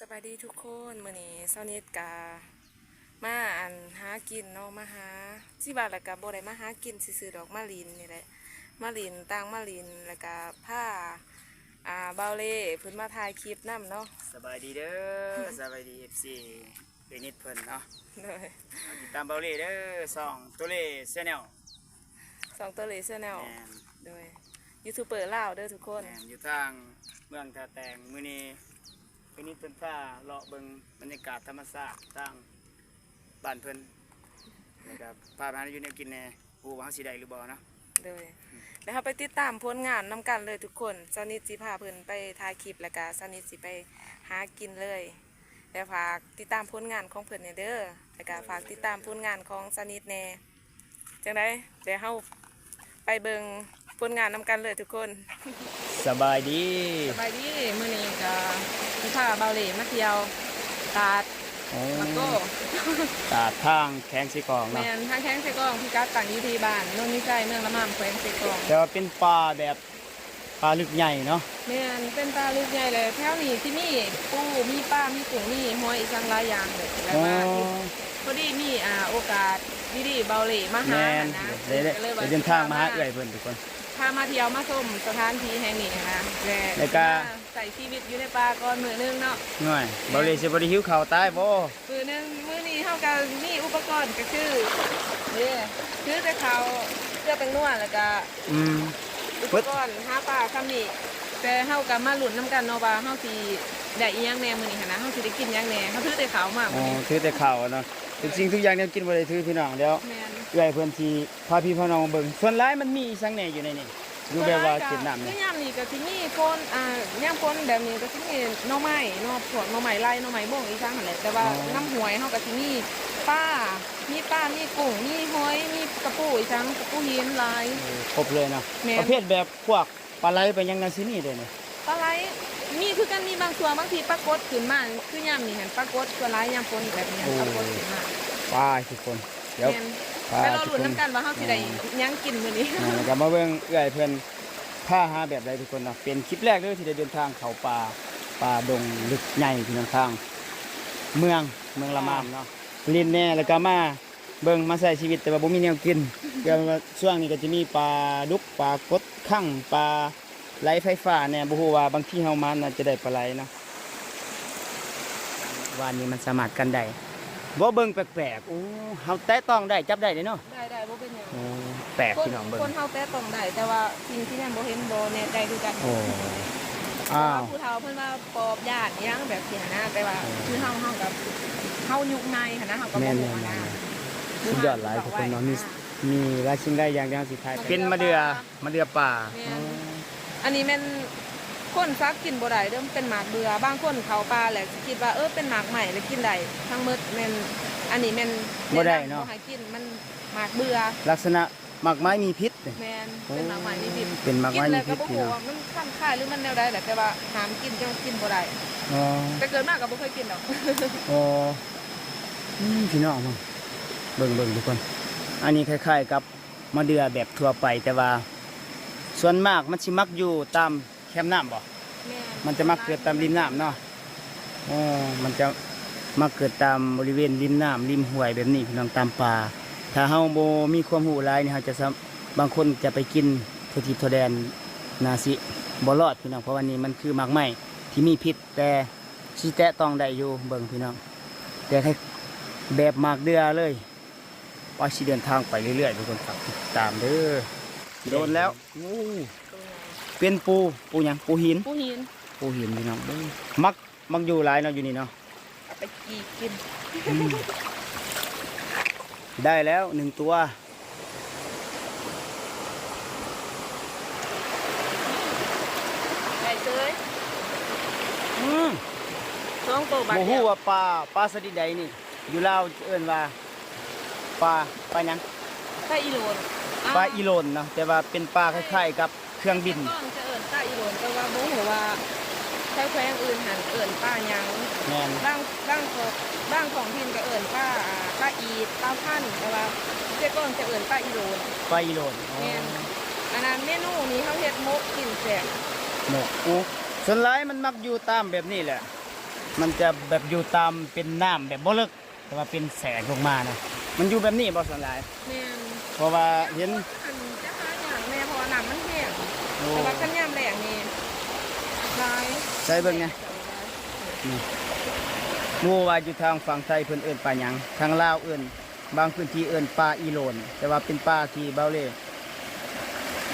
สบายดีทุกคนมื้อนี้เช้านี้กามาอันหากินเนาะมาหาที่บ้านแล้วก็บ่ได้มาหากินซื่อๆดอกมาลินนี่แหละมาลินต่างมาลินแล้วก็ผ้าอ่าเบาเล่เพิ่นมาถ่ายคลิปนํเนาะสบายดีเด้อสบายดีเอฟซีเป็นนิดเพิ่นเนาะเลยเอาติดตามเบาเล่เด้อสองตัวเล่เซนแนลสองตัวเลเซอร์แนวแมนโดยยูทูบเบอร์ลาวเด้อทุกคนแมนอยู่ทางเมืองท่าแตงมื้อนี้ เป็นนิดเพิ่นพาเลาะเบิ่งบรรยากาศธรรมชาติทางบ้านเพิ่นนะครับพาไปหาอยู่แนวกินแหน่ปูว่าเฮาสิได้หรือบ่เนาะโดยแล้วเราไปติดตามผลงานนำกันเลยทุกคนเจ้านิดสิพาเพิ่นไปถ่ายคลิปแล้วก็เจ้านิดสิไปหากินเลยแล้วฝากติดตามผลงานของเพิ่นเนี่ยเด้อแล้วก็ฝากติดตามผลงานของเจ้านิดแน่จังไดเดี๋ยวเฮาไปเบิ่งผลงานนำกันเลยทุกคน สบายดี สบายดีมื้อนี้ก็ สิพาเบาเหล่มาเที่ยวตาดโอ้มาโก้ตาดทางแข้งสิกองแม่เนาะนทางแข้งไสกองพี่กัดตั้งอยู่ที่บ้านโนนนิสัยเมืองละม่ำแขวงไสกอง แต่ว่าเป็นปลาแบบปลาลึกใหญ่เนาะแม่นเป็นปลาลูกใหญ่เลยแถวนี้ที่มีปูมีปลามีกุ้งมีหอยอีกสังหลายอย่างเลยแล้วอ๋อว่าพอดีมีอ่าโอกาสดีๆเบาเหล่มาหาแม่นนะได้ได้ก็ลยว่ได้เดินทางมาหาเอื้อยเพิ่นทุกคนพามาเที่ยวมาชมสถานที่แห่งนี้นะแล้วก็ ใส่ชีวิตอยู่ในป่าก่อนมือนึงเนาะง่อยเบาเลยสิบ่ได้หิวข้าวตายบ่มือนึงมื้อนี้เฮาก็มีอุปกรณ์ก็คือนี่คือแต่เขาเสื้อเป็นนวดแล้วก็อืม อุปกรณ์หาปลาคำนี้แต่เฮาก็มาลุ้นน้ำกันเนาะว่าเฮาสิได้อีหยังแหน่มื้อนี้หันนะเฮาสิได้กินหยังแหน่เฮาถือแต่ขาวมาอ๋มื้ออนี้ถือแต่ข้าวเนาะ ทุกสิ่งทุกอย่างเนี่ยกินบ่ได้ถือพี่น้องเดี๋ยวแม่นเอื้อยเพิ่นสิพาพี่พาน้องเบิ่งส่วนหลายมันมีอีสังแหน่อยู่ในนี้อยู่แบบว่ากินน้ำคืเนี่ยอยามนี้ก็สิมีคนอ่ายามคนแบบนี้ก็สิมีหน่อไม้เนาะพวกหน่อไม้ไร่หน่อไม้บ่งอีสังหั่นแหละแต่ว่าน้ำหวยเฮาก็สิมีปลามีปลามีกุ้งมีหอยมีกระปูอีสังกระปูหินหลายเออครบเลยเนาะแม่น ประเภทแบบพวกปลาไหลไปยังนาซินี่เด้เนี่ยปลาไหล มีคือกันมีบางส่วนบางทีปลากดขึ้นมาคือยามนี้หั่นปลากดตัวหลายยามฝนแบบนี้ปลากดขึ้นมาไปทุกคน เดี๋ยวแม่นพาไปรอทุกลุ้นคนน้ำกันว่าเฮาสิได้หยังกินมื้อนี้อ่าแล้วก็มาเบิ่งเอื้อยเพิ่นพาหาแบบใดทุกคนเนาะเป็นคลิปแรกเด้อที่ได้เดินทางเข้าป่าป่าดงลึกใหญ่พี่น้องทาง เมืองเมืองละมามเนาะลินแน่แล้วก็มาเบิ่งมาใช้ชีวิตแต่ว่าบ่มีแนวกินเดี๋ยวว่าช่วงนี้ก็จะมีปลาดุกปลากดคั่งปลา ไหลไฟฟ้าแน่บ่ฮู้ว่าบางที่เฮามาน่าจะได้ปลาไหลเนาะวานนี้มันสามารถกันได้บ่เบิ่งแปลกๆโอ้เฮาแตะต้องได้จับได้เด้เนาะได้ได้บ่เป็นหยังโอ้แปลกคนพี่น้องเบิ่งคนเฮาแต่ต้องได้แต่ว่าสิ่งที่ยังบ่เห็นบ่แน่ใจคือกันโอ้เพอ้าราะว่าวผู้เฒ่าเพิ่นว่าปอบญาติหยังแบบเสียนะแต่ว่าคือเฮาเฮากับเฮายุคในหันนะเฮาก็บ่แม่นรู้แม่นนะแม่นสุดยอดหลายทุกคนเนาะมีมีหลายชิ้นได้อย่างเดียวสิทายเป็นมะเดือมะเดือป่าแม่น อันนี้แม่นคนซักกินบ่ได้เด้อมันเป็นหมากเบื่อบางคนเขาปลาแหละสิคิดว่าเออเป็นหมากใหม่แล้วกินได้ทั้งหมดแม่นอันนี้แม่นบ่ได้เนาะบ่ให้กินมันหมากเบื่อลักษณะหมักไม้มีพิษเนี่ย แม่นเป็นหมากใหม่มีพิษเป็นหมากกินไม้แล้มีวก็พิษบ่พี่ฮู้น้องว่ามันคันค่ายหรือมันแนวใดแหละแต่ว่าห้ามกินจังกินบ่ได้อ๋อแต่เกิดมาก็บ่เคยกินดอก อ๋ออืมพี่น้องมาเบิ่งเบิ่งทุกคน อันนี้คล้ายๆกับมะเดือแบบทั่วไปแต่ว่า ส่วนมากมันสิมักอยู่ตามแคมป์น้ำบ่ แม่มันจะมักเกิดตามริมน้ำเนาะอ๋อมันจะมักเกิดตามบริเวณริมน้ำริมห้วยแบบนี้พี่น้องตามป่า ถ้าเฮาบ่มีความรู้หลายนี่เฮาจะสามบางคนจะไปกินทั่วทิพย์ทั่วแดนนาสิบ่รอดพี่น้องเพราะวันนี้มันคือหมากไม้ที่มีพิษแต่สิแตะต้องได้อยู่เบิ่งพี่น้อง แต่ให้แบบหมากเดือเลยว่าสิเดินทางไปเรื่อยๆทุกคนฝากติดตามเด้อ โดนแล้วอู้เป็นปูปูหยังปูหินผู้หินปูหินพี่น้องเบิ่งมักมักอยู่หลายเนาะอยู่นี่เนาะเอาไปกีกินอืมได้แล้วหนึ่งตัวได้เลยอืมสองตัวบาทโมเดีฮู้ยวว่าปลาปลาสดิดใดนี่ อยู่ลาวเอิ้นว่าปลาปลาหยังใต้อีโลน ปลาอีโลนเนาะแต่ว่าเป็นปลาคล้ายๆ กับเครื่องบินก้อนจะเอิญใต้อีโลนแต่ว่าบ่ฮู้ว่าใช้แควงอื่นหันเอิญป้าหยังแม่นบางบางของบางของพินก็เอิญป้าอ่าป้าอีดป้าพันธุ์แต่ว่าเจ้าก้อนจะเอิญป้าอีโลนปลาอีโลนอ๋อแม่นอันนั้นเมนูนี้เขาเฮ็ดมกกินแซ่บหมกอูส่วนหลายมันมักอยู่ตามแบบนี้แหละ มันจะแบบอยู่ตามเป็นน้ำแบบบ่ลึกแต่ว่าเป็นแสงลงมานะ มันอยู่แบบนี้บ่ส่วนหลาย แม่นเพราะว่าเห็นอันจะหาอย่างแม่เพราะว่าน้ำมันแห้งโอ้แต่ว่ากันยามแรงนี่ลายใส่เบิ่งไงหมู่ว่าอยู่ทางฝั่งไทยเพิ่นเอิ้นปลาหยังทางลาวเอิ้นบางพื้นที่เอิ้นปลาอีโลน แต่ว่าเป็นปลาที่เบาเล่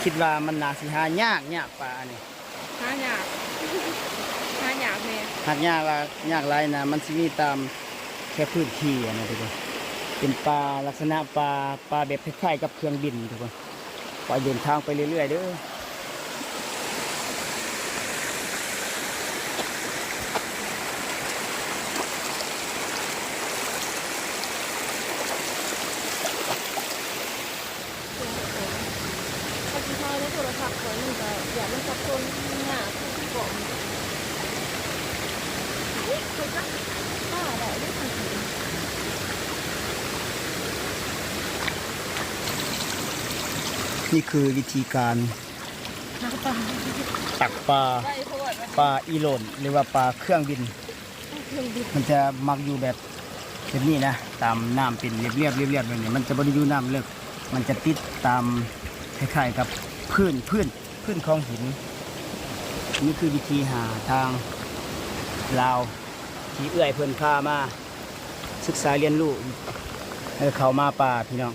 คิดว่ามันน่าสิหายากยากปลานี่หาอยากหาอยากแม่ หากยากว่ายากหลายนะมันสิมีตามแค่พื้นที่อะนะทุกคน เป็นปลาลักษณะปลาปลาแบบคล้ายๆกับเครื่องบินทุกคนปล่อยเดินทางไปเรื่อยๆเด้อ เขาที่ทายในโทรศัพท์ข่อยมันก็อย่ามันสับสนหน้าคือที่บอกเฮ้ยเขาจะฆ่าได้ด้วยทันที นี่คือวิธีการตักปลาปลาอีโลนหรือว่าปลาเครื่องบิน มันจะมักอยู่แบบแบบนี้นะ ตามน้ำเป็นเรียบเรียบๆเรียบเรียบๆแบบนี้มันจะบริยูน้ำเลิกมันจะติดตามคล้ายๆกับพื้นพื้นพื้นของหิน นี่คือวิธีหาทางลาวที่เอื้อยเพิ่นพามา ศึกษาเรียนรู้ให้เขามาป่าพี่น้อง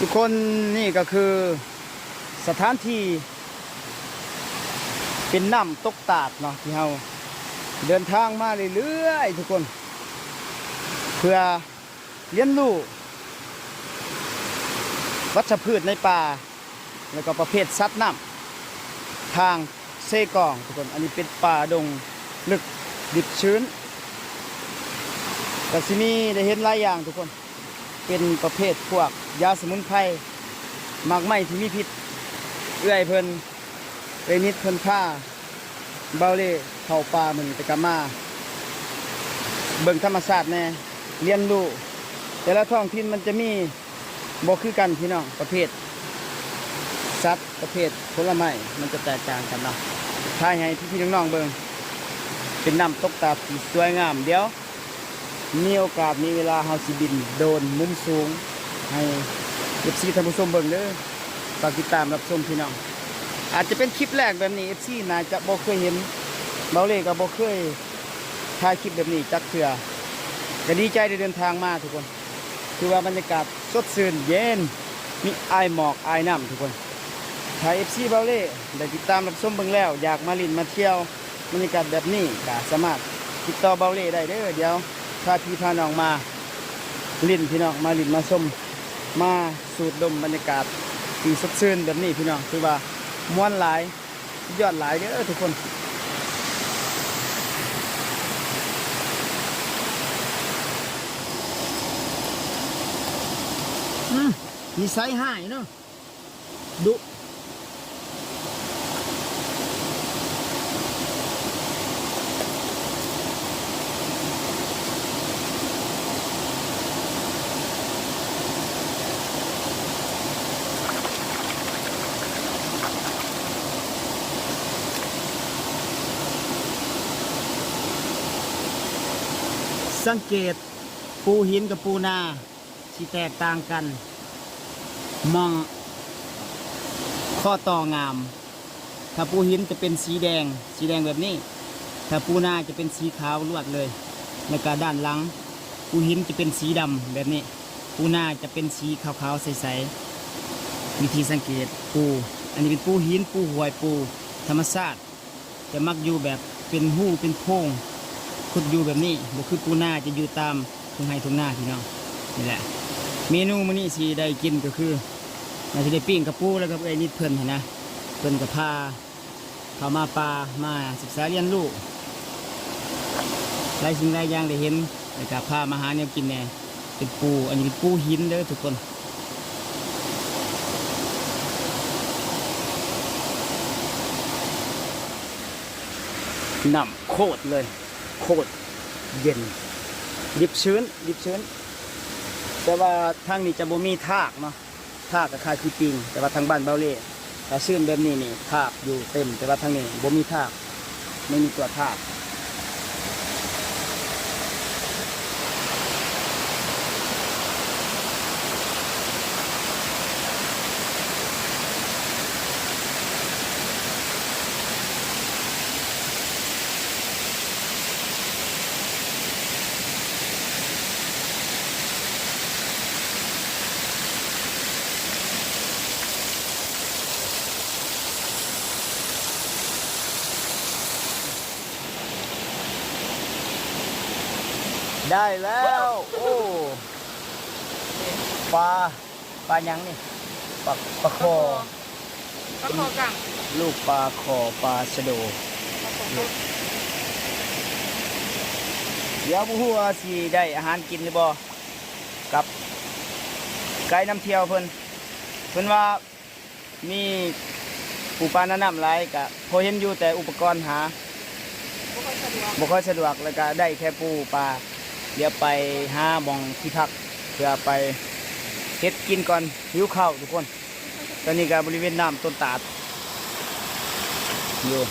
ทุกคนนี่ก็คือสถานที่เป็นน้ำตกตาดเนาะที่เราเดินทางมาเรื่อยๆทุกคน เพื่อเรียนรู้วัชพืชในป่า แล้วก็ประเภทสัตว์น้ำทางเซกองทุกคนอันนี้เป็นป่าดงลึกดิบชื้นแต่ที่นี่ได้เห็นหลายอย่างทุกคนเป็นประเภทพวก ยาสมุนไพรหมากไม้ที่มีพิษ เอื้อยเพิ่นเอนิดเพิ่นผ้าเบาเล่เข้าป่ามันไปกลับมา เบิ่งธรรมชาสติแน่เรียนรู้แต่ละท้องถิ่นมันจะมีบ่คือกันพี่น้องประเภทสัตว์ประเภทผลไม้มันจะแตกต่างกันเนาะท้ายให้พี่ๆน้องๆเบิ่งเป็นน้ำตกตาสวยงามเดี๋ยวมีโอกาสมีเวลาเฮาสิบิน โดนมุมสูง ให้เอฟซีท่านผู้ชมเบิ่งเด้อฝากติดตามรับชมพี่น้อง อาจจะเป็นคลิปแรกแบบนี้เอฟซีน่าจะบ่เคยเห็นเบาเล่ก็บ่เคยถ่ายคลิปแบบนี้จักเทื่อก็ดีใจได้เดินทางมาทุกคน คือว่าบรรยากาศสดชื่นเย็นมีไอหมอกไอน้ำทุกคนถ้าเอฟซีเบาเล่ได้ติดตามรับชมเบิ่งแล้ว อยากมาลินมาเที่ยวบรรยากาศแบบนี้ก็สามารถติดต่อเบาเล่ได้เด้อเดี๋ยวถ้าพี่พาน้องมาลินพี่น้องมาลินมาชม มาสูดดมบรรยากาศที่สดชื่นแบบนี้พี่น้องคือว่าม้วนหลายยอดหลายเด้อทุกคนอืมนิสัยหายเนาะดุ สังเกตปูหินกับปูนาที่แตกต่างกัน มอง ข้อต่องาม ถ้าปูหินจะเป็นสีแดง สีแดงแบบนี้ ถ้าปูนาจะเป็นสีขาวลวดเลยแล้วก็ด้านหลัง ปูหินจะเป็นสีดำแบบนี้ ปูนาจะเป็นสีขาวๆใสๆวิธีสังเกตปู อันนี้เป็นปูหินปูหวยปู ธรรมชาติจะมักอยู่แบบเป็นหู้เป็นโพรง ขุดอยู่แบบนี้บ่คือปูนาจะอยู่ตามทุ่งไร่ทุ่งนาพี่น้องนี่แหละ เมนูมื้อนี้สิได้กินก็คือเราจะได้ปิ้งกระปูแล้วก็ไอ้นิดเพิ่นหั่นนะเพิ่นกับพาเขามาปลามาศึกษาเรียนรู้หลายสิ่งหลายอย่างได้เห็นแล้วก็พามาหาแนวกินแหน่เป็นปูอันนี้เป็นปูหินเด้อทุกคนน้ำโคตรเลย โคตรเย็น ดิบชื้น ดิบชื้น แต่ว่าทางนี้จะบ่มีทากเนาะทากกับคายคือปิง แต่ว่าทางบ้านเบาเล่ถ้าชื่นแบบนี้นี่ทากอยู่เต็ม แต่ว่าทางนี้บ่มีทาก ไม่มีตัวทาก ได้แล้ว โอ้ปลาปลายังนี่ปลาปลาคอก็คอกังลูกปลาคอปลาชะโดเดี๋ยวผู้หัวาสิได้อาหารกินหรือบ่กับไก่น้ำเที่ยวเพิ่นเพิ่นว่ามีปูปลาแนะนำหลายกะพอเห็นอยู่แต่อุปกรณ์หาบ่ค่อยสะดวกบ่ค่อยสะดวกแล้วก็ได้แค่ปูปลา เดี๋ยวไปหาหมองที่พักเพื่อไปเฮ็ดกินก่อนหิวข้าวทุกคน ตอนนี้ก็บริเวณน้ำต้นตาดอยู่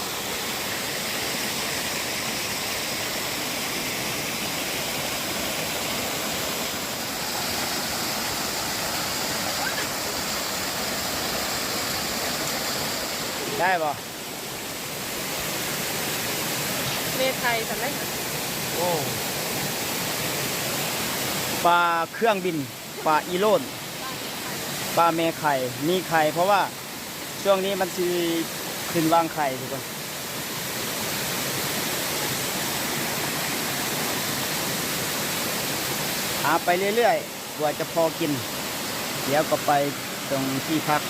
ได้ป่ะเมไทยสำได้โอ้ ปลาเครื่องบิน ปลาอีโลนปลาแม่ไข่ มีไข่ เพราะว่าช่วงนี้มันสิขึ้นวางไข่ทุกคนหาไปเรื่อยๆ กว่าจะพอกิน เดี๋ยวก็ไปตรงที่พัก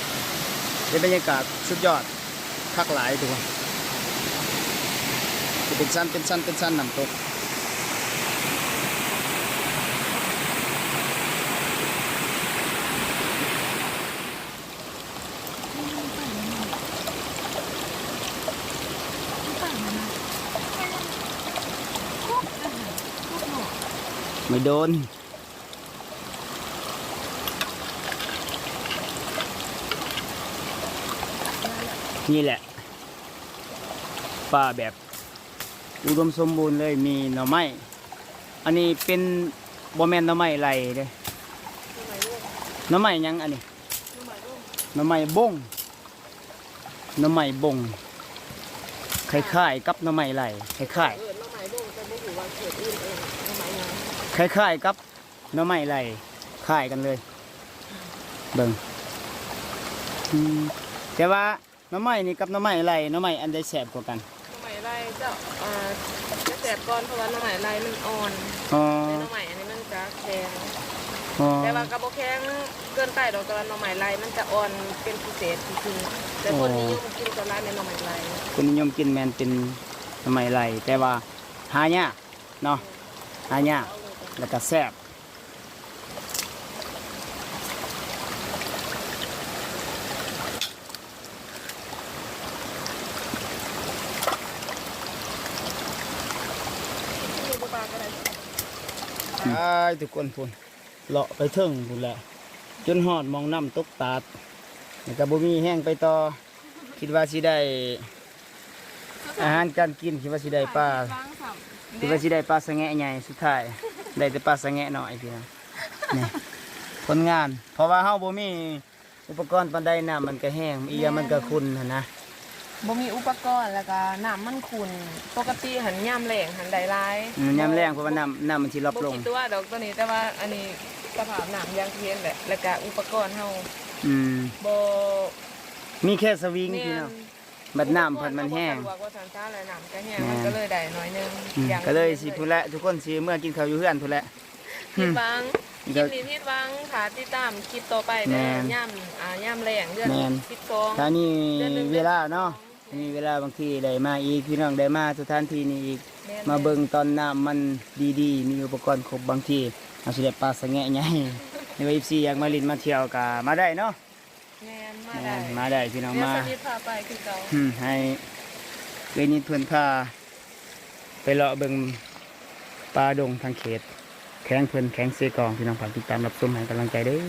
เป็นบรรยากาศสุดยอดพักหลายทุกคนจะเป็นสั้นเป็นสั้นเป็นสั้นนำตก ไม่โดน นี่แหละ ป่าแบบ อุดมสมบูรณ์เลยมีหน่อไม้ อันนี้เป็นบอแมนหน่อไม้ไรเด้หน่อไม้ยังอันนี้หน่อไม้บงหน่อไม้บงคล้ายๆกับหน่อไม้ไรคล้ายๆ คล้ายๆกับหน้ำไม้ไหลคล้ายกันเลยเบิ่งอืมแต่ว่าหน้ำไม้นี่กับหน้ำไม้ไหลหน้ำไม้อันใดแสบกว่ากันน้องไม้ไรเจ้าอ่าจะแสบก่อนเพราะว่าน้องไม้ไรมันอ่อนอ๋อแต่น้องไม้อันนี้มันจะแข็งอ๋อแต่ว่ากระบอกแข็งเกินไปดอกแต่ว่าน้องไม้ไรมันจะอ่อนเป็นพิเศษคือแต่คนนิยมกินตัวไรในน้องไม้ไรคนนิยมกินแมนเป็นหน้ำไม้ไหลแต่ว่าหายากเนาะหายาก แล้วก็แซ่บมีบุปลาก็ไอ้ทุกคนพูนเลาะไปเทิงพูนแหละ จนหอดมองน้ำตกตาดแล้วก็บ่มีแห้งไปต่อ คิดว่าสิได้ อาหารการกิน คิดว่าสิได้ปลาคิดว่าสิได้ปลาสะแงะใหญ่สุดท้าย ได้แต่ปลาสะแงะหน่อยพี่น้องนี่ผลงาน เพราะว่าเฮาบ่มีอุปกรณ์ปานใดน้ำมันก็แห้งอียมันก็ขุ่นหั่นนะบ่มีอุปกรณ์แล้วก็น้ำมันขุ่นปกติหันย่ำแหลงหันใดร้ายอืมยามแรงเพราะว่าน้ำน้ำมันสิลดลบ่งคิดตัวดอกตัวนี้แต่ว่าอันนี้สภาพน้ำอยางเทียนแหละแล้วก็อุปกรณ์เฮาอืมบ่มีแค่สวิงแม่พี่นน้อง บัดน้ำเพันมันแห้งอุปกรณ์เฮาบ่สะดวกว่าสันซ่าแล้วน้ำก็แห้งแม่นมันก็เลยได้น้อยหนึงอืมอย่างก็เลยสิพูดละทุกคนสิเมื่อกินข้าวอยู่เฮือนพูดละ ผิดหวังคเดี๋ลิยวปนี้ผิดหวังค่ะติดตามคลิปต่อไปแม่เด้นอย่ำอ่าย่ำแรงเดือนแม่น12ถ้านี่เดือนหนึ่งเวลาเนาะเดือนหนึ่งมีเวลาบางทีได้มาอีกพี่น้องได้มาสถานที่นี้อีกแม่นมาเบิ่งตอนน้ำมันดีๆ มีอุปกรณ์ครบบางทีเอาสิได้ปลาสะแงะใหญ่ในวันที่อยากมาลินมาเที่ยวก็มาได้เนาะ แม่นมาแม่ได้นมาได้พี่น้องเดี๋ยวมาสนิทพาไปคือเก่าอืมให้เวนิดเพื่อนพาไปเลาะเบิ่งปลาดงทางเขต แข้งเพื่อนแข้งเสกองพี่น้องฝากติดตามรับชมให้กำลังใจเด้อ